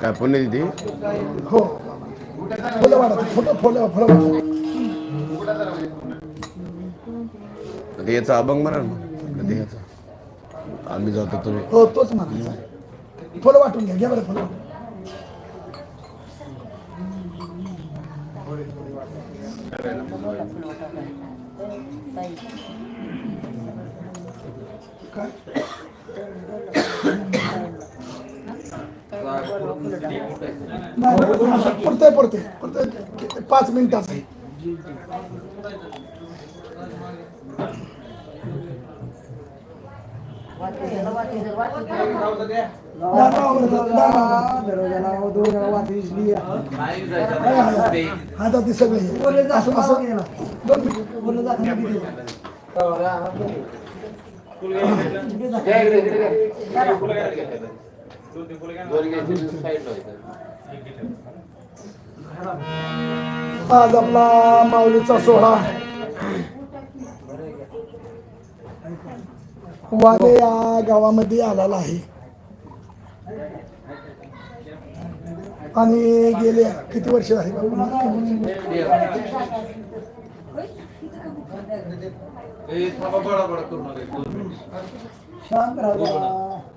काय पुण्य दिदी? हो. फुलं वाढत फुलं फुलं फुलं वाढत कधी याचा अभंग म्हणा ना कधी याचा आम्ही जातो तुम्ही. हो तोच म्हणा फुलं वाटून घ्या घ्या बरं फुलं. काय नाही, पडतंय पडतंय पाच मिनिटाचं आहे हातात ते सगळे असं असं दोन मिनिट. आज आपला माऊलीचा सोहळा वादे या गावामध्ये आलेला आहे आणि गेले किती वर्ष झाली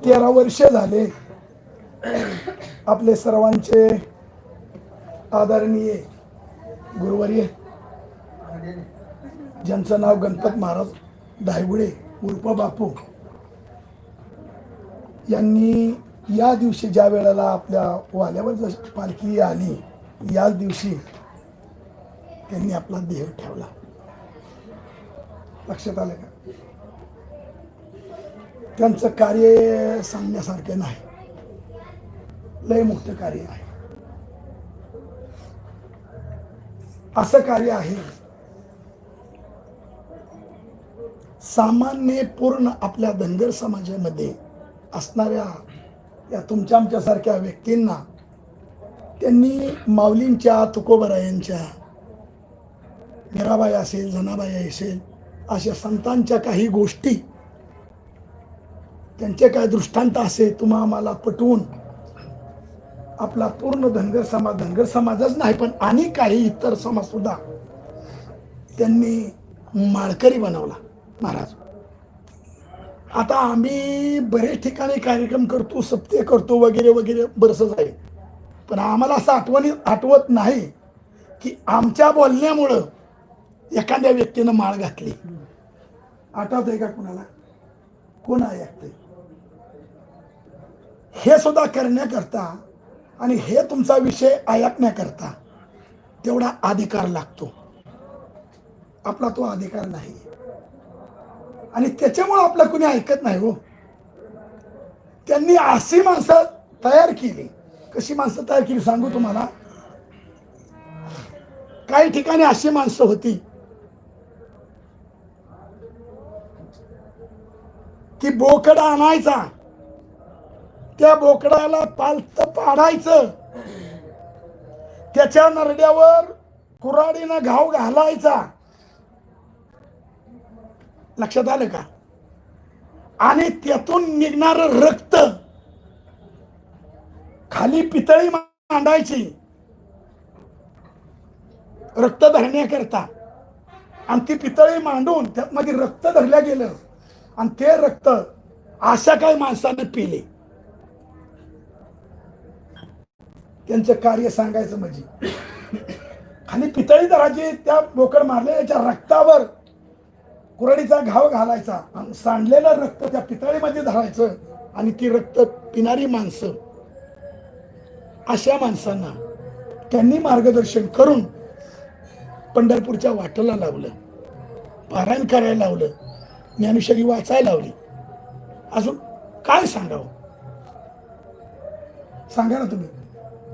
तेरा वर्ष झाले आपले सर्वांचे आदरणीय गुरुवर्य ज्यांचं नाव गणपत महाराज धायगुडे उर्फ बापू यांनी या दिवशी ज्या वेळेला आपल्या वाल्यावर जशी पालखी आली याच दिवशी त्यांनी आपला देह ठेवला. लक्षात आलं का? त्यांचं कार्य सांगण्यासारखं नाही. लय मोठं कार्य आहे. असं कार्य आहे. सामान्य पूर्ण आपल्या धनगर समाजामध्ये असणाऱ्या या तुमच्या आमच्यासारख्या व्यक्तींना त्यांनी माऊलींच्या तुकोबरायांच्या मीराबाई असेल जनाबाई असेल अशा संतांच्या काही गोष्टी त्यांचे काय दृष्टांत असे तुम्हा आम्हाला पटवून आपला पूर्ण धनगर समाज धनगर समाजच नाही पण आणि काही इतर समाजसुद्धा त्यांनी माळकरी बनवला महाराज. आता आम्ही बरेच ठिकाणी कार्यक्रम करतो सप्ते करतो वगैरे वगैरे बरसच आहे पण आम्हाला असं आठवणी आठवत नाही की आमच्या बोलण्यामुळं एखाद्या व्यक्तीनं माळ घातली. आठवत आहे का कुणाला? कोण आहे हे सुद्धा करण्याकरता आणि हे तुमचा विषय ऐकण्याकरता तेवढा अधिकार लागतो. आपला तो अधिकार नाही. आणि त्याच्यामुळं आपलं कुणी ऐकत नाही हो. त्यांनी अशी माणसं तयार केली. कशी माणसं तयार केली सांगू तुम्हाला? काही ठिकाणी अशी माणसं होती. की बोकडा आणायचा. त्या बोकडाला पालत पाडायचं. त्याच्या नरड्यावर कुराडीनं घाव घालायचा. लक्षात आलं का? आणि त्यातून निघणार रक्त खाली पितळी मांडायची. रक्त धरण्याकरता. आणि ती पितळी मांडून त्यात मध्ये रक्त धरल्या गेलं. आणि ते रक्त अशा काही माणसानं पिले. त्यांचं कार्य सांगायचं म्हणजे. खाली पितळी धराची त्या बोकड मारलेल्याच्या रक्तावर कुरडीचा घाव घालायचा आणि सांडलेलं रक्त त्या पितळीमध्ये धरायचं आणि ती रक्त पिणारी माणसं अशा माणसांना त्यांनी मार्गदर्शन करून पंढरपूरच्या वाटेला लावलं पारायण करायला लावलं ज्ञानेश्वरी वाचायला लावली. अजून काय सांगावं? सांगा ना तुम्ही.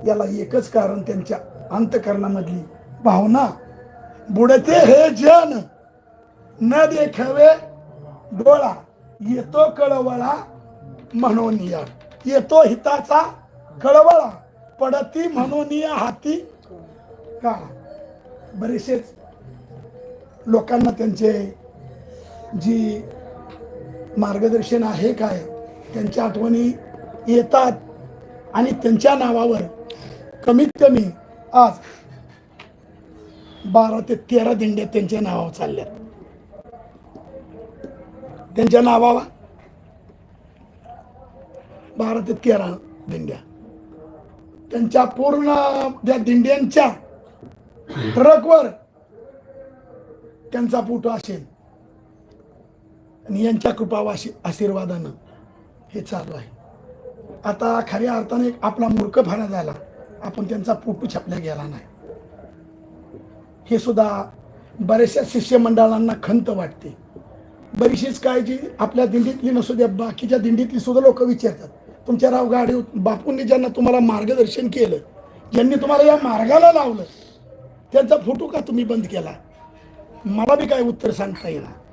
याला एकच कारण त्यांच्या अंतकरणामधली भावना बुडते हे जन. न देखावे डोळा. येतो कळवळा म्हणून येतो हिताचा कळवळा. पडती म्हणून हाती. का? बरेचसेच लोकांना त्यांचे जी मार्गदर्शन आहे काय त्यांच्या आठवणी येतात आणि त्यांच्या नावावर कमीत कमी आज बारा ते तेरा दिंड्या त्यांच्या नावावर चालल्यात. त्यांच्या नावावर भारत ते दिंड्या. त्यांच्या पूर्ण त्या दिंड्यांच्या ट्रकवर त्यांचा फोटो असेल. आणि यांच्या कृपावाशी आशीर्वादानं हे चालू आहे. आता खऱ्या अर्थाने आपला आपला मूर्खपणा झाला. आपण त्यांचा फोटो छापल्या गेला नाही. हे सुद्धा बऱ्याचशा शिष्यमंडळांना खंत वाटते. बरीचशीच काळजी आपल्या दिंडीतली नसू द्या बाकीच्या दिंडीतली सुद्धा लोक विचारतात. तुमच्या राव गाडी बापूंनी ज्यांना तुम्हाला मार्गदर्शन केलं ज्यांनी तुम्हाला या मार्गाला लावलं त्यांचा फोटो का तुम्ही बंद केला? मला बी काय उत्तर सांगता येणार?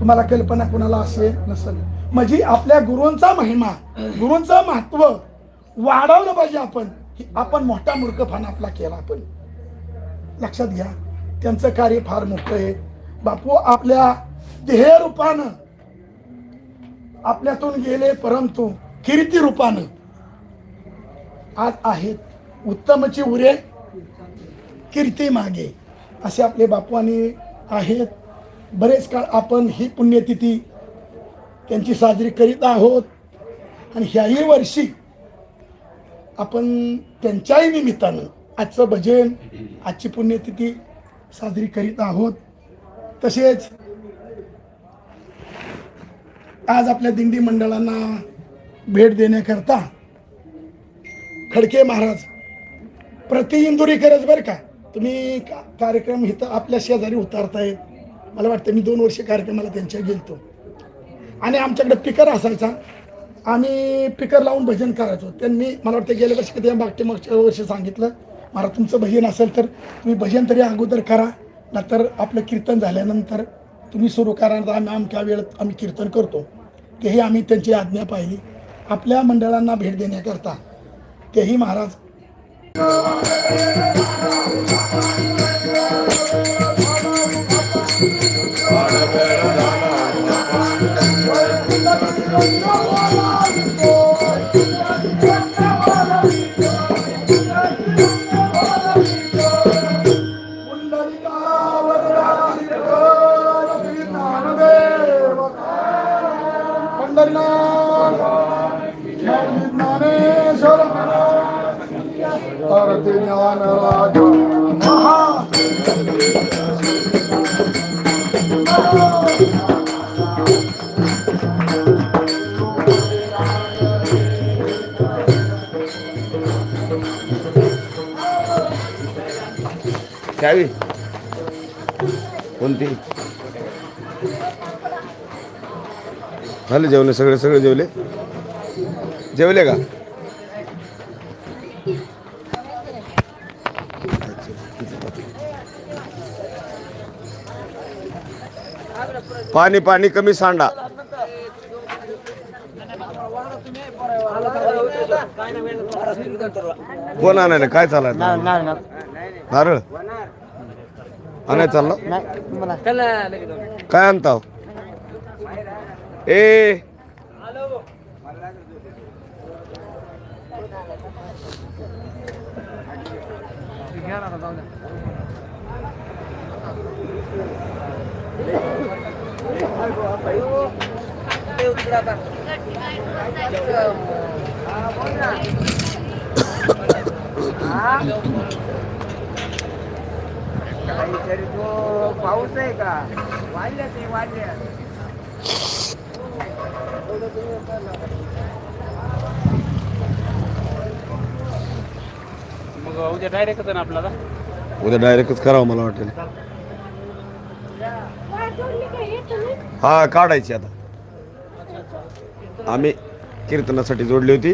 तुम्हाला कल्पना कोणाला असेल? नसेल. म्हणजे आपल्या गुरुंचा महिमा गुरुंचं महत्त्व वाढवलं पाहिजे आपण. आपण मोठा मूर्खपणा आपला केला आपण. लक्षात घ्या त्यांचं कार्य फार मोठं आहे. बापू आपल्या देह रूपानं आपल्यातून गेले परंतु कीर्ती रूपानं आज आहेत उत्तमची उरे कीर्ती मागे असे आपले बापू आणि आहेत. बरेच काळ आपण ही पुण्यतिथी त्यांची साजरी करीत आहोत आणि ह्याही वर्षी आपण त्यांच्याही निमित्तानं आजचं भजन आजची पुण्यतिथी साजरी करीत आहोत. तसेच आज आपल्या दिंडी मंडळांना भेट देण्याकरता खडके महाराज प्रति इंदुरीकरच बरं का? तुम्ही का- कार्यक्रम इथं आपल्या शेजारी उतारतायत. मला वाटतं मी दोन वर्ष कार्यक्रमाला त्यांच्या गेलतो. आणि आमच्याकडे पिकर असायचा. आम्ही पिकर लावून भजन करायचो. त्यांनी मला वाटतं गेल्या वर्षी कधी मागच्या मागच्या वर्षी सांगितलं मला तुमचं भजन असेल तर तुम्ही भजन तरी अगोदर करा. नंतर आपलं कीर्तन झाल्यानंतर तुम्ही सुरू करा तर आम्ही आमच्या वेळेत आम्ही कीर्तन करतो. तेही आम्ही त्यांची आज्ञा पाहिली. आपल्या मंडळांना भेट देण्याकरता तेही महाराज. घ्यावी? कोणती? झाले जेवले सगळे सगळे जेवले? जेवले का? पाणी पाणी कमी सांडा. कोण आणायला काय नाही नाही नारळ? आणाय चाललं? नाही मला काय आणताव ए पाऊस आहे का? वाढल्या ते वाढल्या मग उद्या डायरेक्ट ना आपल्याला? उद्या डायरेक्टच करावं मला वाटेल. हा काढायची आता. आम्ही कीर्तनासाठी जोडली होती.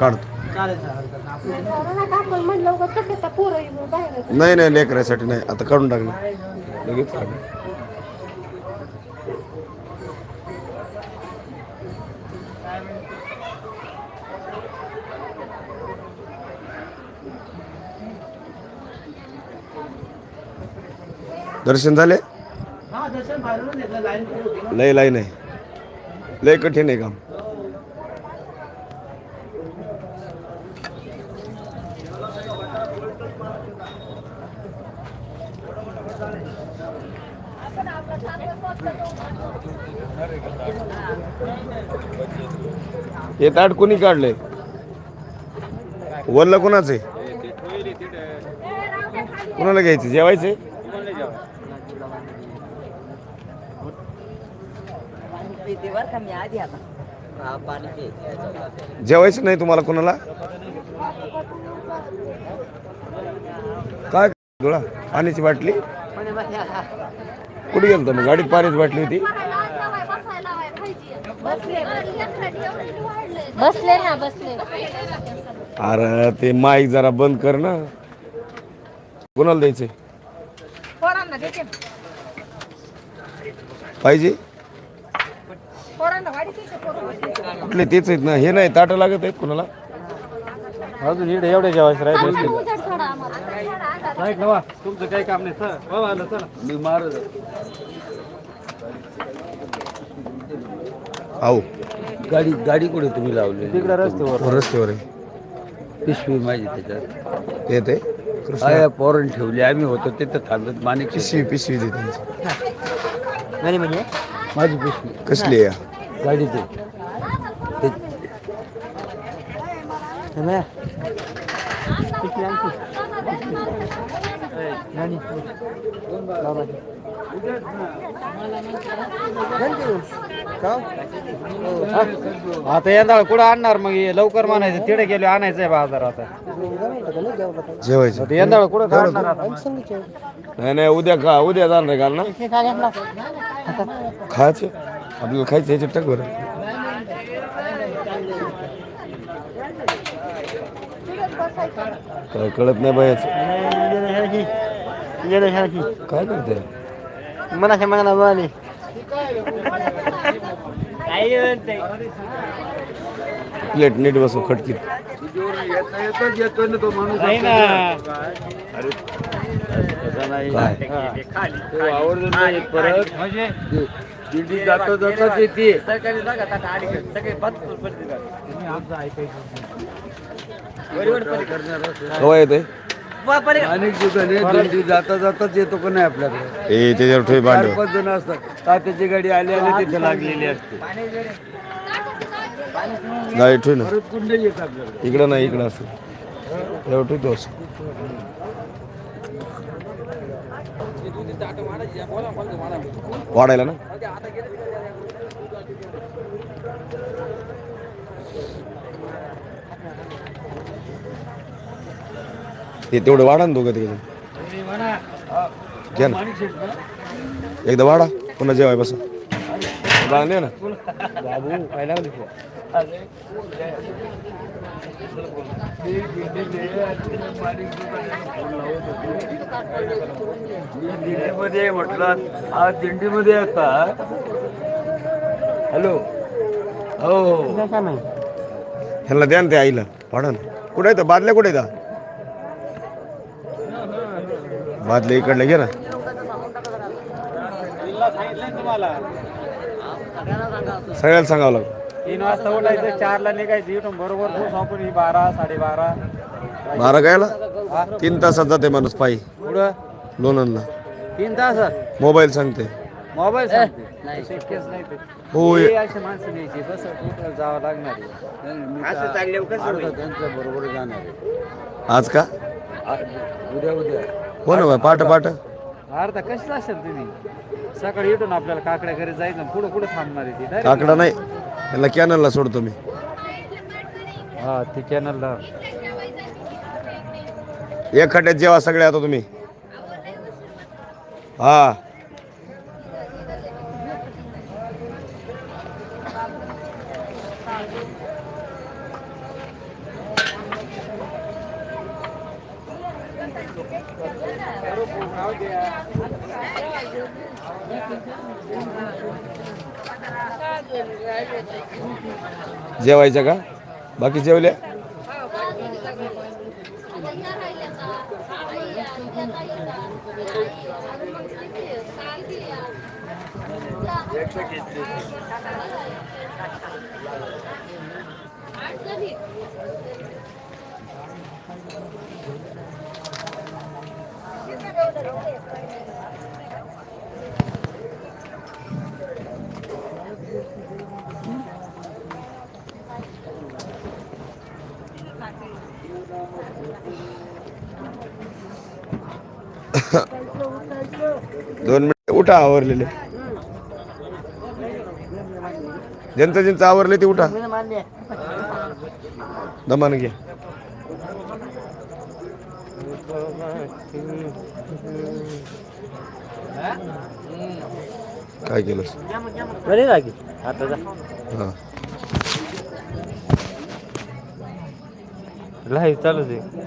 काढतो. नाही. नाही लेकरासाठी नाही. आता काढून टाकलं. लगेच दर्शन झाले? लय लाईन आहे. लय कठीण आहे काम. हे ताट कोणी काढलंय वल्ल कोणाचं? कोणाला घ्यायचं? जेवायचे? जेवायचं नाही तुम्हाला कोणाला? काय? डोळा पाण्याची बाटली? कुठे गेलतो मग गाडीत पाण्याची बाटली होती. बसले ना बसले. अरे ते माईक जरा बंद कर ना. कोणाला द्यायचे पोरांना देते. पाहिजे? पोरांना पोरं. कुठले तेच आहेत ना. हे नाही ताटं लागत आहेत कोणाला? अजून इकडे एवढे जेवायचे राहिले आम्हाला उजेड सोडा आम्हाला. ऐक ना वा तुमचं काही काम नाही सर वा आलं चला. आहो. गाडी गाडी कुठे तुम्ही लावली? तिकडे रस्त्यावर. रस्त्यावर आहे. पिशवी माझी त्याच्यात. येते. कृष्ण आया पोरण ठेवली. आम्ही होतो तिथं थांबत माणिक पिशवी पिशवी दे त्यांची. नाही म्हणजे? माझी पिशवी. कसली आहे? गाडीची. ते- आता यंदा कुठं आणणार? मग हे लवकर म्हणायचं तिकडे गेले आणायचंय बाजार आता. जेवायचं आता यंदा कुठं काढणार नाही नाही उद्या खा उद्या जाणार घाल ना? खायचे? आपल्याला खायचं याच्यात टाक बरं. काय कळत नाही बायाचं काय करते? मनाच्या मनाला बोलाली. प्लेट नीट परत म्हणजे दिंडी जाता जाताच येते. कवा येते अनेक ठिकाणी दिंडी जाता जाताच येतो का नाही आपल्याकडे ए त्याच्यावर ठेव चार पाच जण असतात तात्याची गाडी आली आली तिथे लागलेली असते नाही ठेव ना. परत कुंड येत आपल्याकडे इकडं नाही इकडं असं. असं. वाढायला ना? ते तेवढं वाढा ना दोघं तिकडे घ्या ना. एकदा वाढा पुन्हा जेवाय बसा. ने ना? बाबू काय लागली दिंडीमध्ये म्हटलं आज दिंडीमध्ये आता. हॅलो. हो. ह्यांना द्या ना ते आईला. वाढा ना. कुठे येतं बादल्या कुठे येतात बादल्या इकडल्या घे ना. तुम्हाला सगळ्याला सांगावं लागतं तीन वाजता उठायचं चारला निघायचं इथून बरोबर पोहोच आपण ही बारा साडेबारा. बारा गायला? तीन तासात जाते माणूस पायी. पुढं? लोणंदला. तीन तासात? मोबाईल सांगते. मोबाईल सांगते. नाही. शक्यच नाही ते. होय. हे अशी माणसं न्यायची तसं कुठं जावं लागणार. असं चालल्यावर कसं त्यांच्या बरोबर जाणार आहे. आज का? उद्या उद्या. हो ना पाट पाट अर्धा कशी असेल तुम्ही? सकाळी येतो ना आपल्याला काकड्या घरी जायचं पुढं कुठं थांबणार आहे ती काकडा नाही यांना कॅनलला सोडतो मी. हा ती कॅनलला एक खड्ड्यात जेवा सगळे आता तुम्ही. हा. जेवायचं का? बाकी जेवल्या? दोन मिनिट उठा आवरलेले. ज्यांचं ज्यांचं आवरले ते उठा. दमान घ्या काय केलंस? आता जा. हा. लाईव्ह चालूच आहे